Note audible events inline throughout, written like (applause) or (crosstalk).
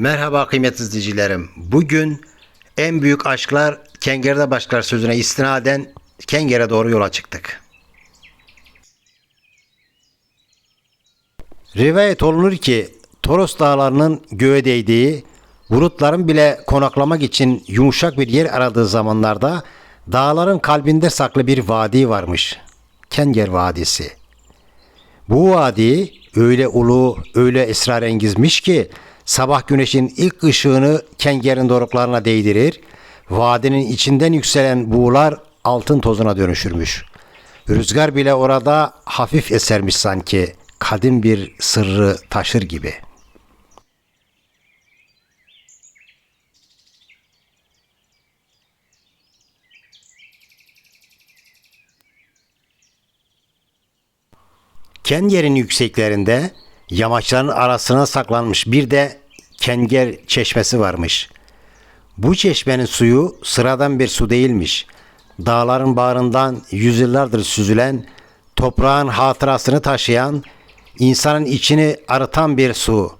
Merhaba kıymetli izleyicilerim. Bugün en büyük aşklar Kenger'de başlar sözüne istinaden Kenger'e doğru yola çıktık. Rivayet olunur ki Toros dağlarının göğe değdiği, bulutların bile konaklamak için yumuşak bir yer aradığı zamanlarda dağların kalbinde saklı bir vadi varmış. Kenger Vadisi. Bu vadi öyle ulu, öyle esrarengizmiş ki sabah güneşin ilk ışığını Kenger'in doruklarına değdirir, vadinin içinden yükselen buğular altın tozuna dönüşürmüş. Rüzgar bile orada hafif esermiş sanki, kadim bir sırrı taşır gibi. Kenger'in yükseklerinde yamaçların arasına saklanmış bir de Kenger çeşmesi varmış. Bu çeşmenin suyu sıradan bir su değilmiş. Dağların bağrından yüzyıllardır süzülen, toprağın hatırasını taşıyan, insanın içini arıtan bir su.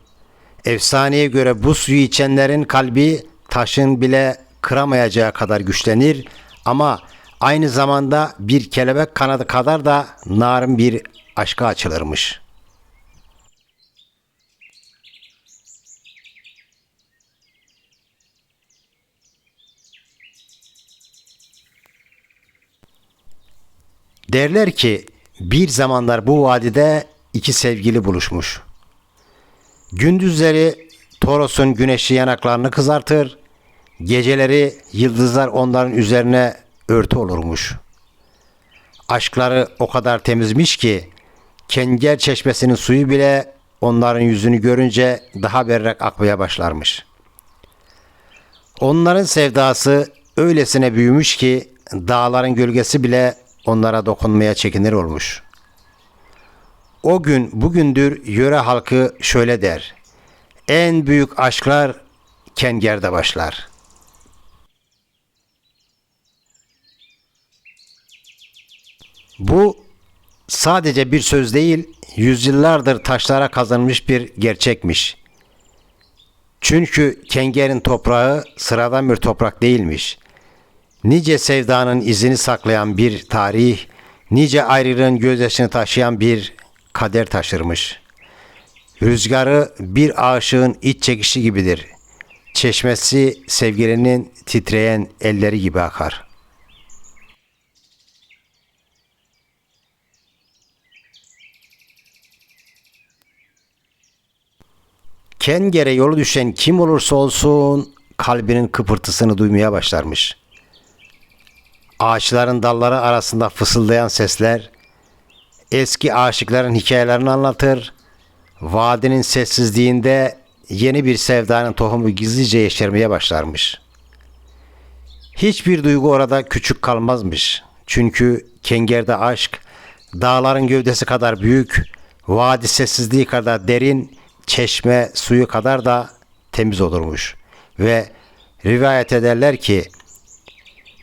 Efsaneye göre bu suyu içenlerin kalbi taşın bile kıramayacağı kadar güçlenir ama aynı zamanda bir kelebek kanadı kadar da narin bir aşka açılırmış. Derler ki bir zamanlar bu vadide iki sevgili buluşmuş. Gündüzleri Toros'un güneşi yanaklarını kızartır, geceleri yıldızlar onların üzerine örtü olurmuş. Aşkları o kadar temizmiş ki Kenger çeşmesinin suyu bile onların yüzünü görünce daha berrak akmaya başlarmış. Onların sevdası öylesine büyümüş ki dağların gölgesi bile onlara dokunmaya çekinir olmuş. O gün bugündür yöre halkı şöyle der. En büyük aşklar Kenger'de başlar. Bu sadece bir söz değil, yüzyıllardır taşlara kazanmış bir gerçekmiş. Çünkü Kenger'in toprağı sıradan bir toprak değilmiş. Nice sevdanın izini saklayan bir tarih, nice ayrılığın gözyaşını taşıyan bir kader taşırmış. Rüzgarı bir aşığın iç çekişi gibidir. Çeşmesi sevgilinin titreyen elleri gibi akar.'' Kengere yolu düşen kim olursa olsun kalbinin kıpırtısını duymaya başlarmış. Ağaçların dalları arasında fısıldayan sesler eski aşıkların hikayelerini anlatır. Vadinin sessizliğinde yeni bir sevdanın tohumu gizlice yeşermeye başlarmış. Hiçbir duygu orada küçük kalmazmış. Çünkü Kenger'de aşk dağların gövdesi kadar büyük, vadi sessizliği kadar derin, çeşme suyu kadar da temiz olurmuş. Ve rivayet ederler ki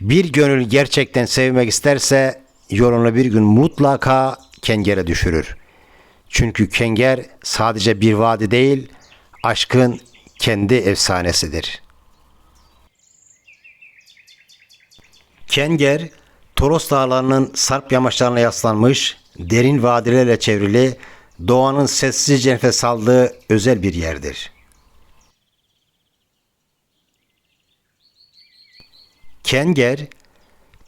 bir gönül gerçekten sevmek isterse yolunu bir gün mutlaka Kenger'e düşürür. Çünkü Kenger sadece bir vadi değil, aşkın kendi efsanesidir. Kenger, Toros dağlarının sarp yamaçlarına yaslanmış, derin vadilerle çevrili, doğanın sessizce nefes aldığı özel bir yerdir. Kenger,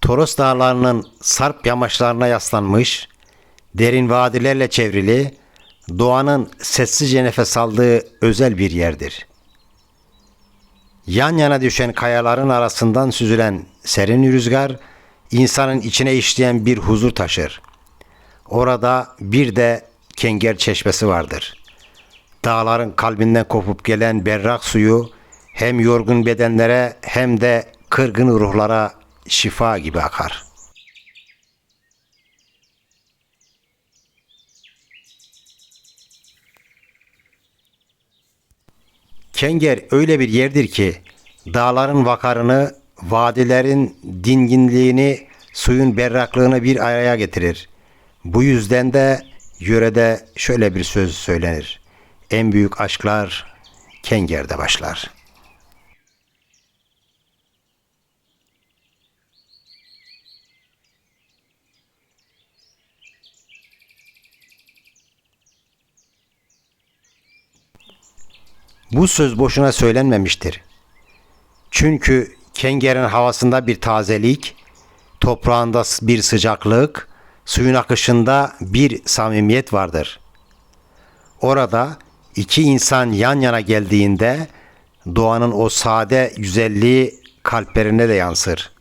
Toros dağlarının sarp yamaçlarına yaslanmış, derin vadilerle çevrili, doğanın sessizce nefes aldığı özel bir yerdir. Yan yana düşen kayaların arasından süzülen serin rüzgar, insanın içine işleyen bir huzur taşır. Orada bir de Kenger Çeşmesi vardır. Dağların kalbinden kopup gelen berrak suyu hem yorgun bedenlere hem de kırgın ruhlara şifa gibi akar. Kenger öyle bir yerdir ki dağların vakarını, vadilerin dinginliğini, suyun berraklığını bir araya getirir. Bu yüzden de yörede şöyle bir söz söylenir. En büyük aşklar Kenger'de başlar. Bu söz boşuna söylenmemiştir. Çünkü Kenger'in havasında bir tazelik, toprağında bir sıcaklık, suyun akışında bir samimiyet vardır. Orada iki insan yan yana geldiğinde doğanın o sade güzelliği kalplerine de yansır.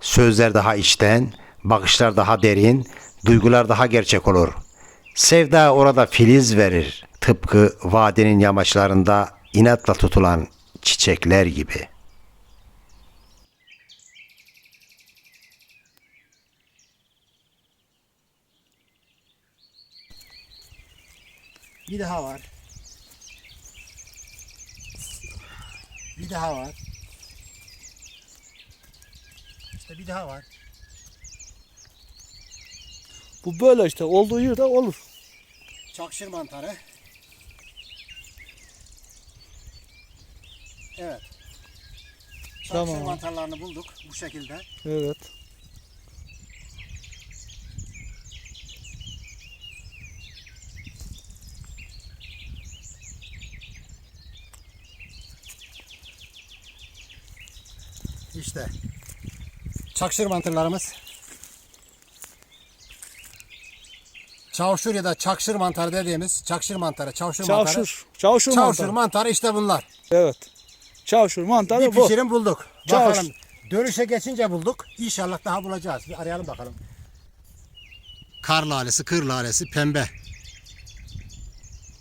Sözler daha içten, bakışlar daha derin, duygular daha gerçek olur. Sevda orada filiz verir. Tıpkı vadinin yamaçlarında inatla tutulan çiçekler gibi. Bir daha var. Bir daha var. İşte bir daha var. Bu böyle işte olduğu yerde olur. Çakşır mantarı. Evet. Çakşır Tamam. mantarlarını bulduk bu şekilde. Evet. İşte. Çakşır mantarlarımız. Çavşur ya da çakşır mantarı dediğimiz çakşır mantarı, çavşur, mantarı. Çavşur. Çavşur, Çavşur mantarı. mantarı işte bunlar. Evet. Çavşur mantarı Bir bu. pişirim bulduk. Çavşur. Bakalım. Dönüşe geçince bulduk. İnşallah daha bulacağız. Bir arayalım bakalım. Kar lalesi, kır lalesi, pembe.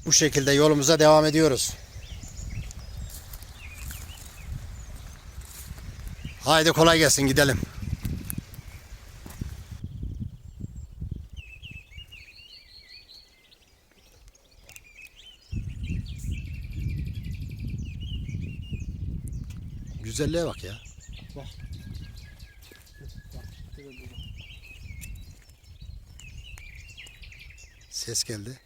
Bu şekilde yolumuza devam ediyoruz. Haydi kolay gelsin gidelim. Güzelliğe bak ya. Ses geldi.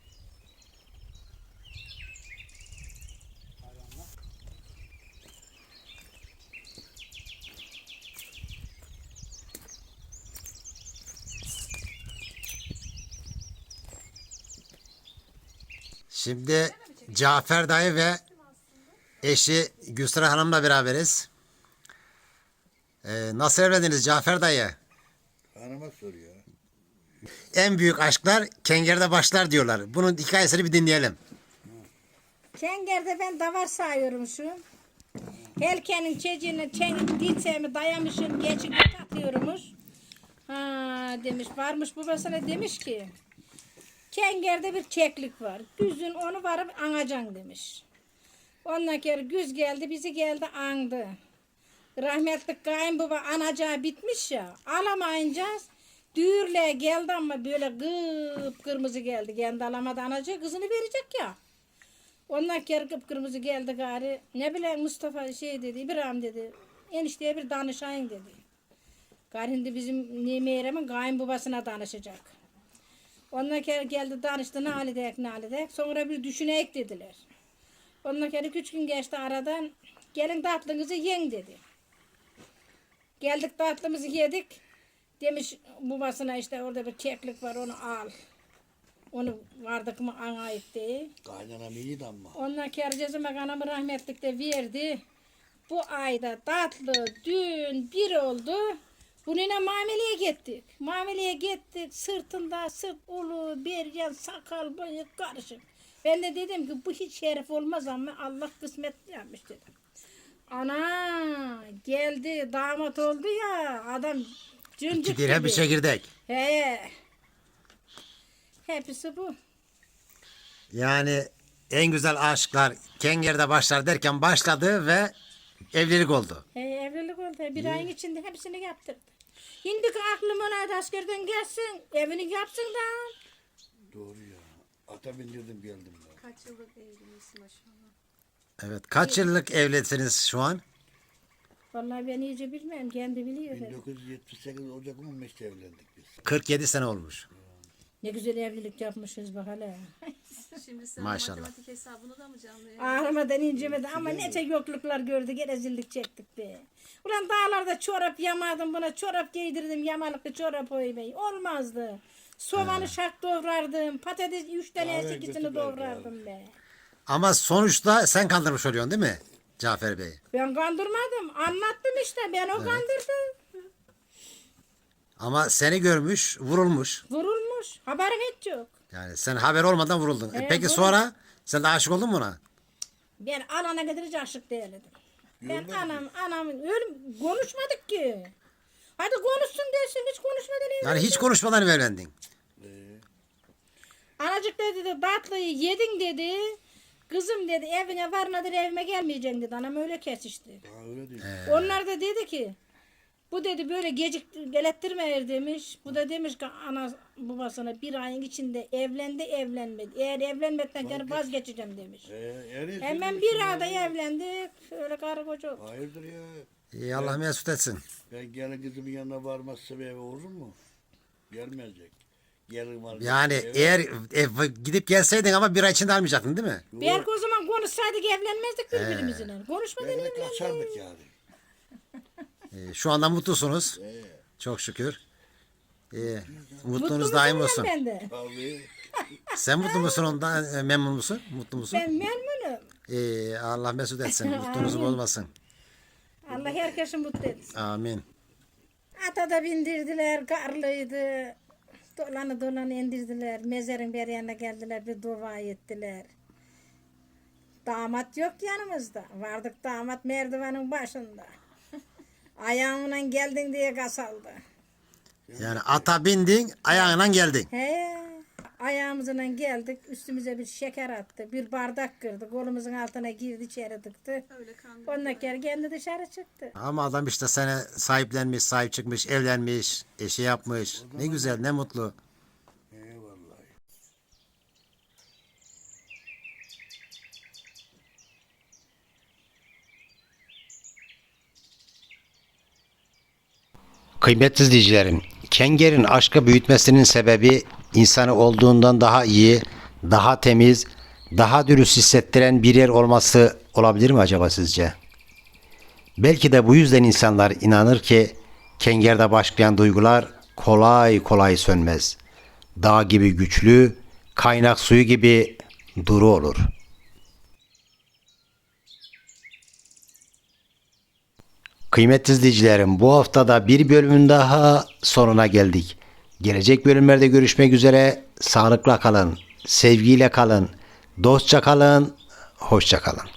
Şimdi Cafer dayı ve eşi Gülsüre Hanım'la beraberiz. Ee, nasıl evlendiniz Cafer dayı? Hanıma soruyor. En büyük aşklar Kenger'de başlar diyorlar. Bunun hikayesini bir dinleyelim. Kenger'de ben davar sayıyormuşum. Helkenin çocuğunu çen, ditsemi dayamışım, geçip atıyormuş. Ha demiş, varmış babasına demiş ki, Kenger'de bir keklik var. Güzün onu varıp anacan demiş. Ondan sonra güz geldi, bizi geldi andı. Rahmetli kayınbaba anacağı bitmiş ya, alamayınca düğürle geldi ama böyle gıp kırmızı geldi. Kendi alamadı anacağı, kızını verecek ya. Ondan kere kıpkırmızı geldi gari. Ne bileyim Mustafa şey dedi, İbrahim dedi. Enişteye bir danışayım dedi. Gari şimdi bizim Nimeyrem'in kayınbabasına danışacak. Ondan kere geldi danıştı ne halidek ne halidek. Sonra bir düşüneyik dediler. Ondan kere üç gün geçti aradan. Gelin tatlınızı yiyin dedi. Geldik tatlımızı yedik. Demiş babasına işte orada bir keklik var onu al. Onu vardık mı ana etti. Kaynanam iyiydi ama. Ondan kercezime kanamı rahmetlik de verdi. Bu ayda tatlı dün bir oldu. Bununla muameleye gittik. Muameleye gittik. Sırtında sırt ulu, bergen, sakal, bıyık karışık. Ben de dedim ki bu hiç şeref olmaz ama Allah kısmet yapmış dedim. Ana geldi damat oldu ya adam cıncık İki dirhem bir çekirdek. He. Hepsi bu. Yani en güzel aşklar Kenger'de başlar derken başladı ve evlilik oldu. He, evlilik oldu. Bir ayın içinde hepsini yaptırdı. Şimdi aklım olaydı askerden gelsin. Evini yapsın da. Doğru ya. Ata bindirdim geldim ya. Evet. Kaç yıllık evlisiniz şu an? Vallahi ben iyice bilmem. Kendi biliyor. 1978 Ocak 15'te evlendik biz. 47 sene olmuş. Ne güzel evlilik yapmışız bak hele. Şimdi sen Maşallah. matematik hesabını da mı canlı yayın? Ağrımadan incemedi ama ne çok yokluklar gördük, rezillik çektik be. Ulan dağlarda çorap yamadım buna, çorap giydirdim, yamalıklı çorap oymay. Olmazdı. Soğanı şak doğrardım, patates üç tane Kahve ikisini götür doğrardım be. Ama sonuçta sen kandırmış oluyorsun değil mi? Cafer Bey. Ben kandırmadım, anlattım işte, ben o kandırdım. Ama seni görmüş, vurulmuş. Vurulmuş, haberim hiç yok. Yani sen haber olmadan vuruldun. E Evet, Peki vuruldum. sonra sen de aşık oldun mu ona? Ben anana kadar hiç aşık değildim. Ben anam, anam, ölüm, konuşmadık ki. Hadi konuşsun desin, hiç konuşmadan evlendim. Yani hiç konuşmadan mı evlendin. Anacık dedi de tatlıyı yedin dedi. Kızım dedi evine varmadır evime gelmeyeceksin dedi. Anam öyle kesişti. Ha, öyle değil. Onlar da dedi ki bu dedi böyle gecik gelettirmeyer demiş. Bu da demiş ki ana babasına bir ayın içinde evlendi evlenmedi. Eğer evlenmekten geri vazgeçeceğim demiş. Ee, iyisi Hemen bir ayda ya. evlendik. Öyle karı koca oldu. Hayırdır ya. İyi Allah mesut etsin. Ben gelin kızımın yanına varmazsa bir eve olur mu? Gelmeyecek. Yani Eve- eğer e, gidip gelseydin ama bir ay içinde almayacaktın değil mi? Belki o zaman konuşsaydık evlenmezdik birbirimizle. Konuşmadan Belki evlendik. kaçardık yani. E, şu anda mutlusunuz. Ee, Çok şükür. E, Mutlu mutlunuz musun daim olsun. Ben de. abi Sen mutlu musun ondan? e, memnun musun? Mutlu musun? Ben memnunum. E, Allah mesut etsin. (laughs) Mutlunuzu Amin. bozmasın. Allah herkesi mutlu etsin. Amin. Ata da bindirdiler, karlıydı. Dolanı dolanı indirdiler. Mezarın bir yanına geldiler, bir dua ettiler. Damat yok yanımızda. Vardık damat merdivenin başında. (laughs) Ayağımla geldin diye kasaldı. Yani ata bindin, ayağına geldin. He. Ayağımızla geldik, üstümüze bir şeker attı, bir bardak kırdı, kolumuzun altına girdi içeri tıktı. Öyle kandı. Ondan sonra kendi dışarı çıktı. Ama adam işte sene sahiplenmiş, sahip çıkmış, evlenmiş, eşi yapmış. Ne güzel, ne mutlu. eyvallah. Kıymetli izleyicilerim, Kenger'in aşkı büyütmesinin sebebi insanı olduğundan daha iyi, daha temiz, daha dürüst hissettiren bir yer olması olabilir mi acaba sizce? Belki de bu yüzden insanlar inanır ki Kenger'de başlayan duygular kolay kolay sönmez. Dağ gibi güçlü, kaynak suyu gibi duru olur. Kıymetli izleyicilerim bu haftada bir bölümün daha sonuna geldik. Gelecek bölümlerde görüşmek üzere. Sağlıkla kalın, sevgiyle kalın, dostça kalın, hoşça kalın.